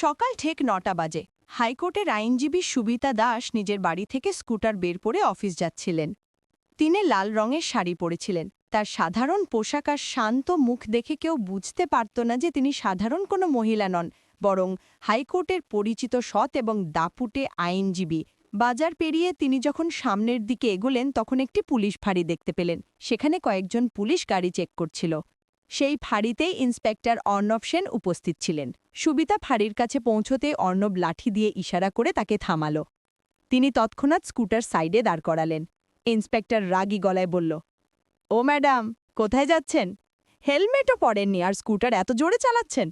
সকাল ঠেক নটা বাজে। হাইকোর্টের আইনজীবী সুবিতা দাস নিজের বাড়ি থেকে স্কুটার বের করে অফিস যাচ্ছিলেন। তিনি লাল রঙের শাড়ি পরেছিলেন। তার সাধারণ পোশাক আর শান্ত মুখ দেখে কেউ বুঝতে পারত না যে তিনি সাধারণ কোনো মহিলা নন, বরং হাইকোর্টের পরিচিত সৎ এবং দাপুটে আইনজীবী। বাজার পেরিয়ে তিনি যখন সামনের দিকে এগোলেন, তখন একটি পুলিশ ফাঁড়ি দেখতে পেলেন। সেখানে কয়েকজন পুলিশ গাড়ি চেক করছিল। সেই ফাঁড়িতেই ইন্সপেক্টর অর্ণব সেন উপস্থিত ছিলেন। সুবিতা ফাঁড়ির কাছে পৌঁছতে অর্ণব লাঠি দিয়ে ইশারা করে তাকে থামাল। তিনি তৎক্ষণাৎ স্কুটার সাইডে দাঁড় করালেন। ইন্সপেক্টর রাগী গলায় বলল, ও ম্যাডাম, কোথায় যাচ্ছেন? হেলমেটও পরেননি, আর স্কুটার এত জোরে চালাচ্ছেন?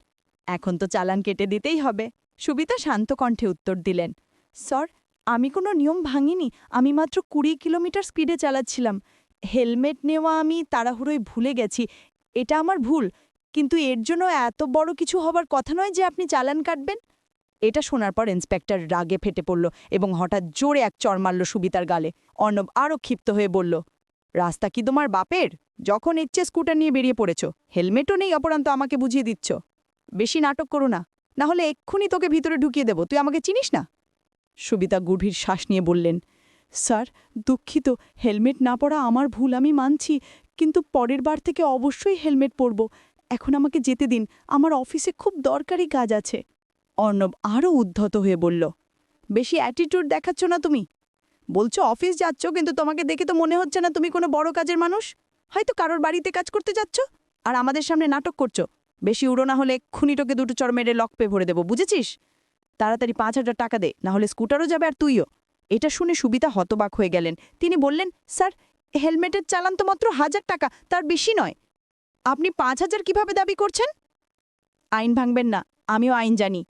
এখন তো চালান কেটে দিতেই হবে। সুবিতা শান্ত কণ্ঠে উত্তর দিলেন, স্যার, আমি কোনো নিয়ম ভাঙিনি, আমি মাত্র কুড়ি কিলোমিটার স্পিডে চালাচ্ছিলাম। হেলমেট নেওয়া আমি তাড়াহুড়োয় ভুলে গেছি এটা আমার ভুল, কিন্তু এর জন্য এত বড় কিছু হবার কথা নয় যে আপনি চালান কাটবেন। এটা শোনার পর ইন্সপেক্টর রাগে ফেটে পড়ল এবং হঠাৎ জোরে এক চর মারল সুবিতার গালে। অর্ণব আরও ক্ষিপ্ত হয়ে বলল, রাস্তা কি তোমার বাপের? যখন ইচ্ছে স্কুটার নিয়ে বেরিয়ে পড়েছ। হেলমেটও নেই, অপরান্ত আমাকে বুঝিয়ে দিচ্ছ। বেশি নাটক করো না না হলে এক্ষুনি তোকে ভিতরে ঢুকিয়ে দেব। তুই আমাকে চিনিস না? সুবিতা গভীর শ্বাস নিয়ে বললেন, স্যার, দুঃখিত। হেলমেট না পরা আমার ভুল আমি মানছি কিন্তু পরের বার থেকে অবশ্যই হেলমেট পরব। এখন আমাকে যেতে দিন, আমার অফিসে খুব দরকারি কাজ আছে। অর্ণব আরও উদ্ধত হয়ে বলল, বেশি অ্যাটিটিউড দেখাচ্ছ না তুমি। বলছো অফিস যাচ্ছ, কিন্তু তোমাকে দেখে তো মনে হচ্ছে না তুমি কোনো বড় কাজের মানুষ। হয়তো কারোর বাড়িতে কাজ করতে যাচ্ছ আর আমাদের সামনে নাটক করছ। বেশি উড়ো না হলে খুনিটোকে দুটো চর মেরে লক পে ভরে দেবো, বুঝেছিস? তাড়াতাড়ি পাঁচ হাজার টাকা দে, না হলে স্কুটারও যাবে আর তুইও। এটা শুনে সুবিতা হতবাক হয়ে গেলেন। তিনি বললেন, স্যার হেলমেটের চালান তো মাত্র হাজার টাকা, তার বেশি নয়। আপনি পাঁচ হাজার কীভাবে দাবি করছেন? আইন ভাঙবেন না, আমিও আইন জানি।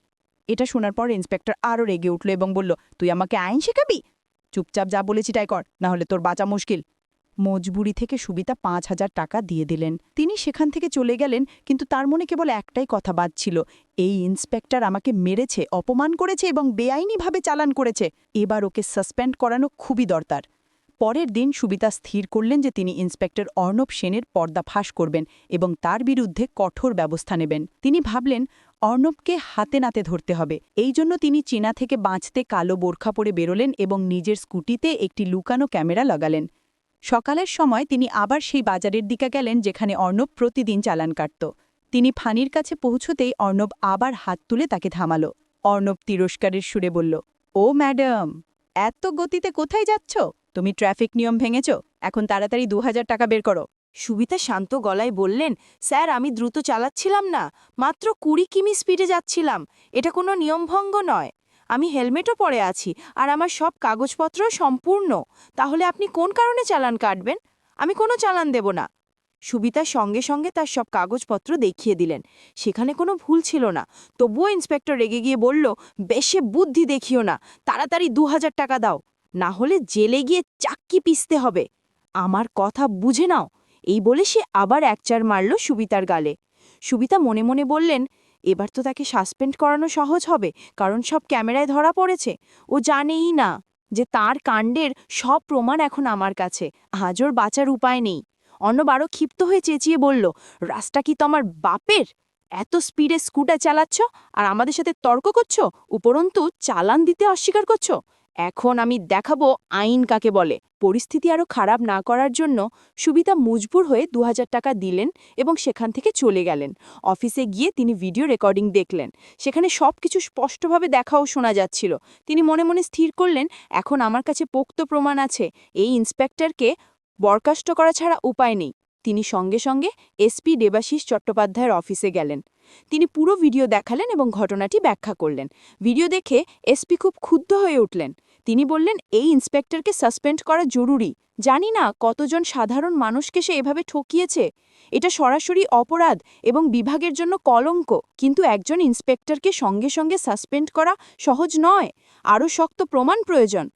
এটা শোনার পর ইন্সপেক্টর আরও রেগে উঠল এবং বলল, তুই আমাকে আইন শেখাবি? চুপচাপ যা বলেছি তাই কর, না হলে তোর বাঁচা মুশকিল। মজবুরি থেকে সুবিতা পাঁচ হাজার টাকা দিয়ে দিলেন। তিনি সেখান থেকে চলে গেলেন, কিন্তু তার মনে কেবল একটাই কথা বাজছিল এই ইন্সপেক্টর আমাকে মেরেছে, অপমান করেছে এবং বেআইনিভাবে চালান করেছে। এবার ওকে সাসপেন্ড করানো খুবই দরকার। পরের দিন সুবিতা স্থির করলেন যে তিনি ইন্সপেক্টর অর্ণব সেনের পর্দা ফাঁস করবেন এবং তার বিরুদ্ধে কঠোর ব্যবস্থা নেবেন। তিনি ভাবলেন, অর্ণবকে হাতে নাতে ধরতে হবে। এই জন্য তিনি চীনা থেকে বাঁচতে কালো বোরখা পরে বেরোলেন এবং নিজের স্কুটিতে একটি লুকানো ক্যামেরা লাগালেন। সকালের সময় তিনি আবার সেই বাজারের দিকে গেলেন যেখানে অর্ণব প্রতিদিন চালান কাটত। তিনি ফানির কাছে পৌঁছতেই অর্ণব আবার হাত তুলে তাকে থামাল। অর্ণব তিরস্কারের সুরে বলল, ও ম্যাডাম, এত গতিতে কোথায় যাচ্ছ? তুমি ট্রাফিক নিয়ম ভেঙেছ? এখন তাড়াতাড়ি দু হাজার টাকা বের করো। সুবিতা শান্ত গলায় বললেন, স্যার, আমি দ্রুত চালাচ্ছিলাম না। মাত্র কুড়ি কিমি স্পিডে যাচ্ছিলাম। এটা কোনো নিয়মভঙ্গ নয়। আমি হেলমেটও পরে আছি আর আমার সব কাগজপত্র সম্পূর্ণ। তাহলে আপনি কোন কারণে চালান কাটবেন? আমি কোনো চালান দেব না। সুবিতা সঙ্গে সঙ্গে তার সব কাগজপত্র দেখিয়ে দিলেন। সেখানে কোনো ভুল ছিল না। তবুও ইন্সপেক্টর রেগে গিয়ে বলল, বেশে বুদ্ধি দেখিও না। তাড়াতাড়ি দু হাজার টাকা দাও। না হলে জেলে গিয়ে চাক্কি পিসতে হবে। আমার কথা বুঝে নাও। এই বলে সে আবার একচার মারল সুবিতার গালে। সুবিতা মনে মনে বললেন, এবার তো তাকে সাসপেন্ড করানো সহজ হবে, কারণ সব ক্যামেরায় ধরা পড়েছে। ও জানেই না যে তার কাণ্ডের সব প্রমাণ এখন আমার কাছে। হাজর বাঁচার উপায় নেই। অর্ণব আরও ক্ষিপ্ত হয়ে চেঁচিয়ে বলল, রাস্তা কি তোমার বাপের? এত স্পিডে স্কুটার চালাচ্ছ আর আমাদের সাথে তর্ক করছ? উপরন্তু চালান দিতে অস্বীকার করছ? এখন আমি দেখাবো আইন কাকে বলে। পরিস্থিতি আরও খারাপ না করার জন্য সুবিতা মজবুর হয়ে দু হাজার টাকা দিলেন এবং সেখান থেকে চলে গেলেন। অফিসে গিয়ে তিনি ভিডিও রেকর্ডিং দেখলেন। সেখানে সব কিছু স্পষ্টভাবে দেখাও শোনা যাচ্ছিল। তিনি মনে মনে স্থির করলেন, এখন আমার কাছে পোক্ত প্রমাণ আছে। এই ইন্সপেক্টরকে বরখাস্ত করা ছাড়া উপায় নেই। তিনি সঙ্গে সঙ্গে এসপি দেবাশিস চট্টোপাধ্যায়ের অফিসে গেলেন। তিনি পুরো ভিডিও দেখালেন এবং ঘটনাটি ব্যাখ্যা করলেন। ভিডিও দেখে এসপি খুব ক্ষুব্ধ হয়ে উঠলেন। তিনি বললেন, এই ইন্সপেক্টরকে সাসপেন্ড করা জরুরি। জানি না কতজন সাধারণ মানুষকে সে এভাবে ঠকিয়েছে। এটা সরাসরি অপরাধ এবং বিভাগের জন্য কলঙ্ক। কিন্তু একজন ইন্সপেক্টরকে সঙ্গে সঙ্গে সাসপেন্ড করা সহজ নয়। আরও শক্ত প্রমাণ প্রয়োজন।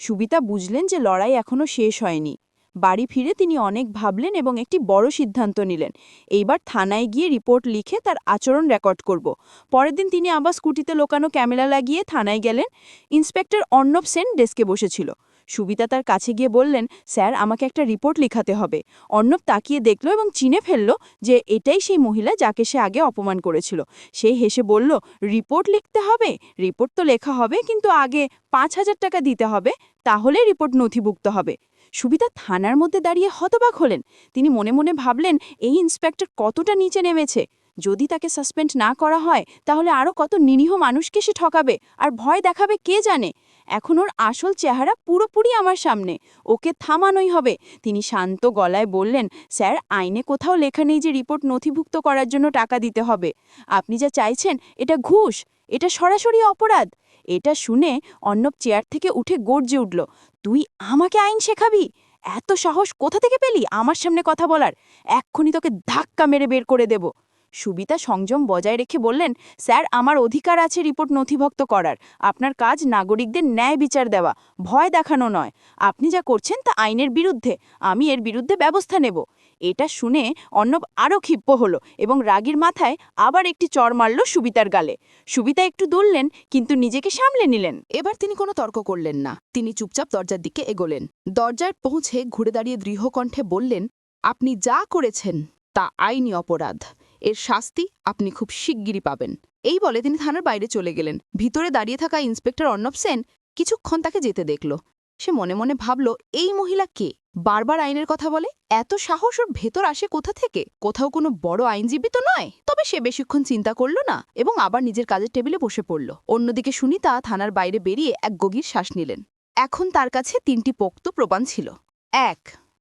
সুবিতা বুঝলেন যে লড়াই এখনও শেষ হয়নি। বাড়ি ফিরে তিনি অনেক ভাবলেন এবং একটি বড় সিদ্ধান্ত নিলেন। এইবার থানায় গিয়ে রিপোর্ট লিখে তার আচরণ রেকর্ড করব। পরের দিন তিনি আবার স্কুটিতে লোকানো ক্যামেরা লাগিয়ে থানায় গেলেন। ইন্সপেক্টর অর্ণব সেন ডেস্কে বসেছিল। সুবিতা তার কাছে গিয়ে বললেন, স্যার, আমাকে একটা রিপোর্ট লিখাতে হবে। অর্ণব তাকিয়ে দেখল এবং চিনে ফেলল যে এটাই সেই মহিলা যাকে সে আগে অপমান করেছিল। সে হেসে বলল, রিপোর্ট লিখতে হবে? রিপোর্ট তো লেখা হবে, কিন্তু আগে পাঁচ হাজার টাকা দিতে হবে। তাহলে রিপোর্ট নথিভুক্ত হবে। সুবিতা থানার মধ্যে দাঁড়িয়ে হতবাক হলেন। তিনি মনে মনে ভাবলেন, এই ইন্সপেক্টর কতটা নিচে নেমেছে। যদি তাকে সাসপেন্ড না করা হয়, তাহলে আরও কত নিরীহ মানুষকে সে ঠকাবে, আর ভয় দেখাবে কে জানে? এখন ওর আসল চেহারা পুরোপুরি আমার সামনে। ওকে থামানোই হবে। তিনি শান্ত গলায় বললেন, স্যার, আইনে কোথাও লেখা নেই যে রিপোর্ট নথিভুক্ত করার জন্য টাকা দিতে হবে। আপনি যা চাইছেন, এটা ঘুষ। এটা সরাসরি অপরাধ। এটা শুনে অর্ণব চেয়ার থেকে উঠে গর্জে উঠল, তুই আমাকে আইন শেখাবি? এত সাহস কোথা থেকে পেলি? আমার সামনে কথা বলার। এক্ষুনি তোকে ধাক্কা মেরে বের করে দেব। সুবিতা সংযম বজায় রেখে বললেন, স্যার, আমার অধিকার আছে রিপোর্ট নথিভুক্ত করার। আপনার কাজ নাগরিকদের ন্যায় বিচার দেওয়া, ভয় দেখানো নয়। আপনি যা করছেন তা আইনের বিরুদ্ধে। আমি এর বিরুদ্ধে ব্যবস্থা নেব। এটা শুনে অর্ণব আরও ক্ষিপ্ত হলো এবং রাগীর মাথায় আবার একটি চর মারল সুবিতার গালে। সুবিতা একটু দুললেন, কিন্তু নিজেকে সামলে নিলেন। এবার তিনি কোনো তর্ক করলেন না। তিনি চুপচাপ দরজার দিকে এগোলেন। দরজায় পৌঁছে ঘুরে দাঁড়িয়ে দৃঢ়কণ্ঠে বললেন, আপনি যা করেছেন তা আইনি অপরাধ। এর শাস্তি আপনি খুব শিগগিরই পাবেন। এই বলে তিনি থানার বাইরে চলে গেলেন। ভিতরে দাঁড়িয়ে থাকা ইন্সপেক্টর অর্ণব সেন কিছুক্ষণ তাকে যেতে দেখল। সে মনে মনে ভাবল, এই মহিলা কে? বারবার আইনের কথা বলে? এত সাহস ওর ভেতর আসে কোথা থেকে? কোথাও কোনো বড় আইনজীবী তো নয়? তবে সে বেশিক্ষণ চিন্তা করল না এবং আবার নিজের কাজের টেবিলে বসে পড়ল। অন্যদিকে সুনিতা থানার বাইরে বেরিয়ে এক গগির শ্বাস নিলেন। এখন তার কাছে তিনটি পোক্ত প্রমাণ ছিল। এক,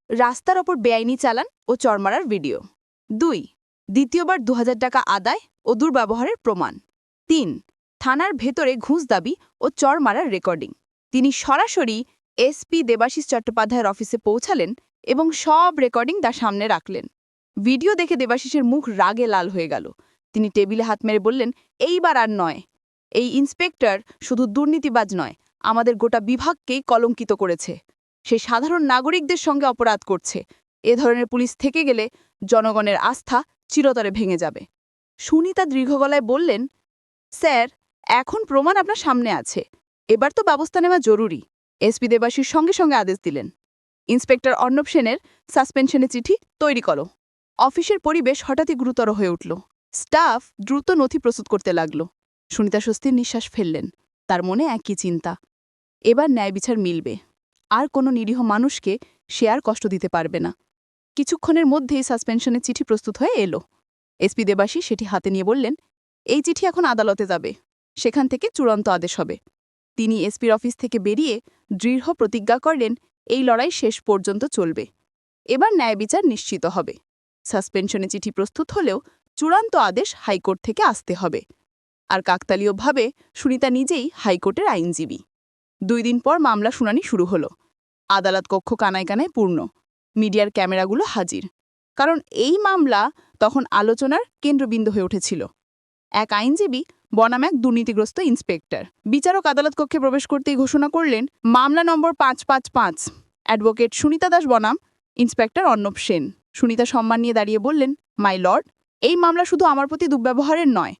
রাস্তার ওপর বেআইনি চালান ও চরমারার ভিডিও। দুই, দ্বিতীয়বার দু হাজার টাকা আদায় ও দুর্ব্যবহারের প্রমাণ। তিন, থানার ভেতরে ঘুষ দাবি ও চর মারার রেকর্ডিং। তিনি সরাসরি এসপি দেবাশিস চট্টোপাধ্যায়ের অফিসে পৌঁছালেন এবং সব রেকর্ডিং তার সামনে রাখলেন। ভিডিও দেখে দেবাশিসের মুখ রাগে লাল হয়ে গেল। তিনি টেবিলে হাত মেরে বললেন, এইবার আর নয়। এই ইন্সপেক্টর শুধু দুর্নীতিবাজ নয়, আমাদের গোটা বিভাগকেই কলঙ্কিত করেছে। সে সাধারণ নাগরিকদের সঙ্গে অপরাধ করছে। এ ধরনের পুলিশ থেকে গেলে জনগণের আস্থা চিরতরে ভেঙে যাবে। সুনিতা দীর্ঘ গলায় বললেন, স্যার, এখন প্রমাণ আপনার সামনে আছে। এবার তো ব্যবস্থা নেওয়া জরুরি। এসপি দেবাশীর সঙ্গে সঙ্গে আদেশ দিলেন। ইন্সপেক্টর অর্ণব সেনের সাসপেনশনের চিঠি তৈরি করো। অফিসের পরিবেশ হঠাৎই গুরুতর হয়ে উঠল। স্টাফ দ্রুত নথি প্রস্তুত করতে লাগল। সুনিতা স্বস্তির নিঃশ্বাস ফেললেন। তার মনে একই চিন্তা। এবার ন্যায় বিচার মিলবে। আর কোনো নিরীহ মানুষকে সে আর কষ্ট দিতে পারবে না। কিছুক্ষণের মধ্যেই সাসপেনশনের চিঠি প্রস্তুত হয়ে এলো। এসপি দেবাসী সেটি হাতে নিয়ে বললেন, এই চিঠি এখন আদালতে যাবে। সেখান থেকে চূড়ান্ত আদেশ হবে। তিনি এসপির অফিস থেকে বেরিয়ে দৃঢ় প্রতিজ্ঞা করলেন, এই লড়াই শেষ পর্যন্ত চলবে। এবার ন্যায় বিচার নিশ্চিত হবে। সাসপেনশনে চিঠি প্রস্তুত হলেও চূড়ান্ত আদেশ হাইকোর্ট থেকে আসতে হবে। আর কাকতালীয়ভাবে সুনিতা নিজেই হাইকোর্টের আইনজীবী। দুই দিন পর মামলা শুনানি শুরু হলো। আদালত কক্ষ কানায় কানায় পূর্ণ। মিডিয়ার ক্যামেরাগুলো হাজির। কারণ এই মামলা তখন আলোচনার কেন্দ্রবিন্দু হয়ে উঠেছিল। এক আইনজীবী বনাম এক দুর্নীতিগ্রস্ত ইন্সপেক্টর। বিচারক আদালত কক্ষে প্রবেশ করতেই ঘোষণা করলেন, মামলা নম্বর পাঁচ পাঁচ পাঁচ। অ্যাডভোকেট সুনিতা দাস বনাম, ইন্সপেক্টর অর্ণব সেন। সুনিতা সম্মান নিয়ে দাঁড়িয়ে বললেন, মাই লর্ড, এই মামলা শুধু আমার প্রতি দুর্ব্যবহারের নয়।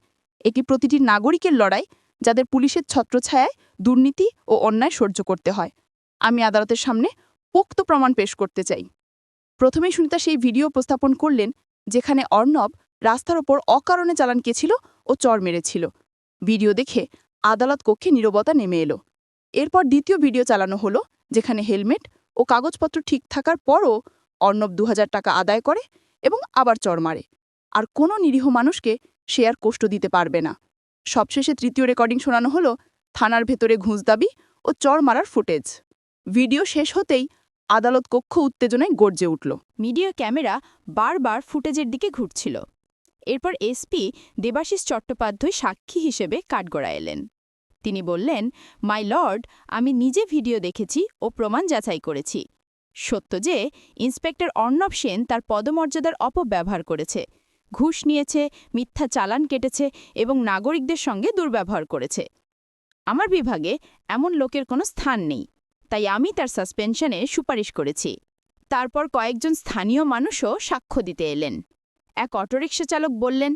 এটি প্রতিটি নাগরিকের লড়াই, যাদের পুলিশের ছত্রছায়ায় দুর্নীতি ও অন্যায় সহ্য করতে হয়। আমি আদালতের সামনে পোক্ত প্রমাণ পেশ করতে চাই। প্রথমেই সুনিতা সেই ভিডিও উপস্থাপন করলেন, যেখানে অর্ণব রাস্তার ওপর অকারণে চালান কেছিল ও চর মেরেছিল। ভিডিও দেখে আদালত কক্ষে নীরবতা নেমে এলো। এরপর দ্বিতীয় ভিডিও চালানো হলো, যেখানে হেলমেট ও কাগজপত্র ঠিক থাকার পরও অর্ণব দু হাজার টাকা আদায় করে এবং আবার চর মারে। আর কোনো নিরীহ মানুষকে সে আর কষ্ট দিতে পারবে না। সবশেষে তৃতীয় রেকর্ডিং শোনানো হলো থানার ভেতরে ঘুষ দাবি ও চর মারার ফুটেজ। ভিডিও শেষ হতেই আদালত কক্ষ উত্তেজনায় গর্জে উঠল। মিডিয়া ক্যামেরা বারবার ফুটেজের দিকে ঘুরছিল। এরপর এসপি দেবাশিস চট্টোপাধ্যায় সাক্ষী হিসেবে কাঠগড়া এলেন। তিনি বললেন, মাই লর্ড, আমি নিজে ভিডিও দেখেছি ও প্রমাণ যাচাই করেছি। সত্য যে, ইন্সপেক্টর অর্ণব সেন তার পদমর্যাদার অপব্যবহার করেছে। ঘুষ নিয়েছে, মিথ্যা চালান কেটেছে এবং নাগরিকদের সঙ্গে দুর্ব্যবহার করেছে। আমার বিভাগে এমন লোকের কোনো স্থান নেই, তাই আমি তার সাসপেনশনে সুপারিশ করেছি। তারপর কয়েকজন স্থানীয় মানুষও সাক্ষ্য দিতে এলেন। এক অটোরিকশা চালক বললেন,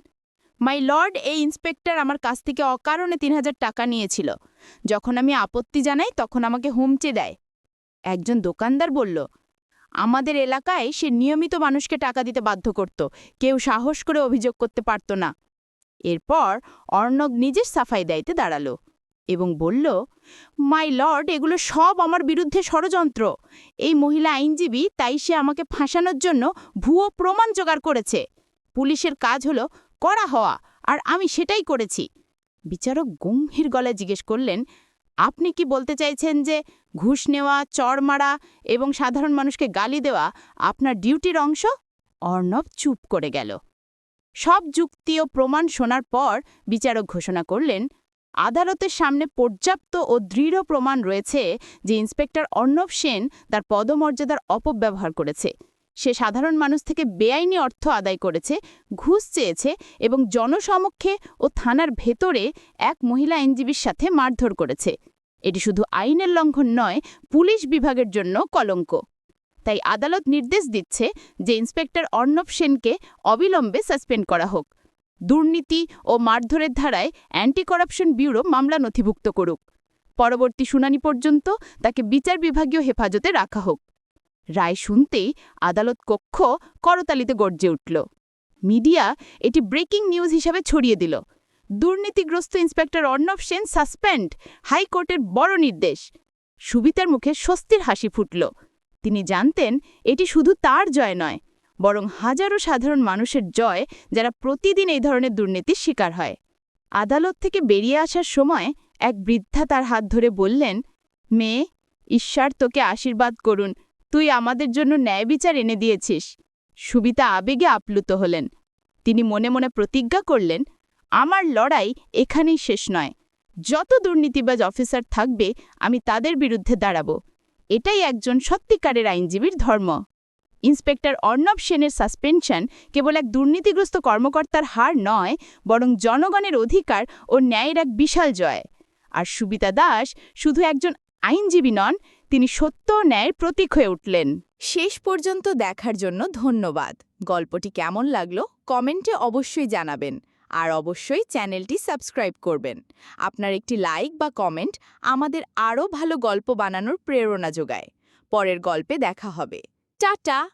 মাই লর্ড, এই ইন্সপেক্টর আমার কাছ থেকে অকারণে তিন হাজার টাকা নিয়েছিল। যখন আমি আপত্তি জানাই, তখন আমাকে হুমচে দেয়। একজন দোকানদার বলল, আমাদের এলাকায় সে নিয়মিত মানুষকে টাকা দিতে বাধ্য করত। কেউ সাহস করে অভিযোগ করতে পারত না। এরপর অর্ণব নিজের সাফাই দায়িত্বে দাঁড়াল এবং বলল, মাই লর্ড, এগুলো সব আমার বিরুদ্ধে ষড়যন্ত্র। এই মহিলা আইনজীবী, তাই সে আমাকে ফাঁসানোর জন্য ভুয়ো প্রমাণ জোগাড় করেছে। পুলিশের কাজ হলো করা হওয়া, আর আমি সেটাই করেছি। বিচারক গম্ভীর গলায় জিজ্ঞেস করলেন, আপনি কি বলতে চাইছেন যে ঘুষ নেওয়া, চড় মারা এবং সাধারণ মানুষকে গালি দেওয়া আপনার ডিউটির অংশ? অর্ণব চুপ করে গেল। সব যুক্তি ও প্রমাণ শোনার পর বিচারক ঘোষণা করলেন, আদালতের সামনে পর্যাপ্ত ও দৃঢ় প্রমাণ রয়েছে যে ইন্সপেক্টর অর্ণব সেন তার পদমর্যাদার অপব্যবহার করেছে। সে সাধারণ মানুষ থেকে বেআইনি অর্থ আদায় করেছে, ঘুষ চেয়েছে এবং জনসমক্ষে ও থানার ভেতরে এক মহিলা আইনজীবীর সাথে মারধর করেছে। এটি শুধু আইনের লঙ্ঘন নয়, পুলিশ বিভাগের জন্য কলঙ্ক। তাই আদালত নির্দেশ দিচ্ছে যে ইন্সপেক্টর অর্ণব সেনকে অবিলম্বে সাসপেন্ড করা হোক। দুর্নীতি ও মারধরের ধারায় অ্যান্টি করাপশন ব্যুরো মামলা নথিভুক্ত করুক। পরবর্তী শুনানি পর্যন্ত তাকে বিচার বিভাগীয় হেফাজতে রাখা হোক। রায় শুনতেই আদালত কক্ষ করতালিতে গর্জে উঠল। মিডিয়া এটি ব্রেকিং নিউজ হিসাবে ছড়িয়ে দিল। দুর্নীতিগ্রস্ত ইন্সপেক্টর অর্ণব সেন সাসপেন্ড হাইকোর্টের বড় নির্দেশ। সুবিতার মুখে স্বস্তির হাসি ফুটল। তিনি জানতেন এটি শুধু তার জয় নয়, বরং হাজারো সাধারণ মানুষের জয় যারা প্রতিদিন এই ধরনের দুর্নীতির শিকার হয়। আদালত থেকে বেরিয়ে আসার সময় এক বৃদ্ধা তার হাত ধরে বললেন, মেয়ে, ঈশ্বর তোকে আশীর্বাদ করুন। তুই আমাদের জন্য ন্যায় বিচার এনে দিয়েছিস। সুবিতা আবেগে আপ্লুত হলেন। তিনি মনে মনে প্রতিজ্ঞা করলেন, আমার লড়াই এখানেই শেষ নয়। যত দুর্নীতিবাজ অফিসার থাকবে, আমি তাদের বিরুদ্ধে দাঁড়াব। এটাই একজন সত্যিকারের আইনজীবীর ধর্ম। ইন্সপেক্টর অর্ণব সেনের সাসপেনশন কেবল এক দুর্নীতিগ্রস্ত কর্মকর্তার হার নয়, বরং জনগণের অধিকার ও ন্যায়ের এক বিশাল জয়। আর সুবিতা দাস শুধু একজন আইনজীবী নন তিনি সত্য ন্যায়ের প্রতীক হয়ে উঠলেন। শেষ পর্যন্ত দেখার জন্য ধন্যবাদ। গল্পটি কেমন লাগল কমেন্টে অবশ্যই জানাবেন। আর অবশ্যই চ্যানেলটি সাবস্ক্রাইব করবেন। আপনার একটি লাইক বা কমেন্ট আমাদের আরও ভালো গল্প বানানোর প্রেরণা যোগায়। পরের গল্পে দেখা হবে। টাটা!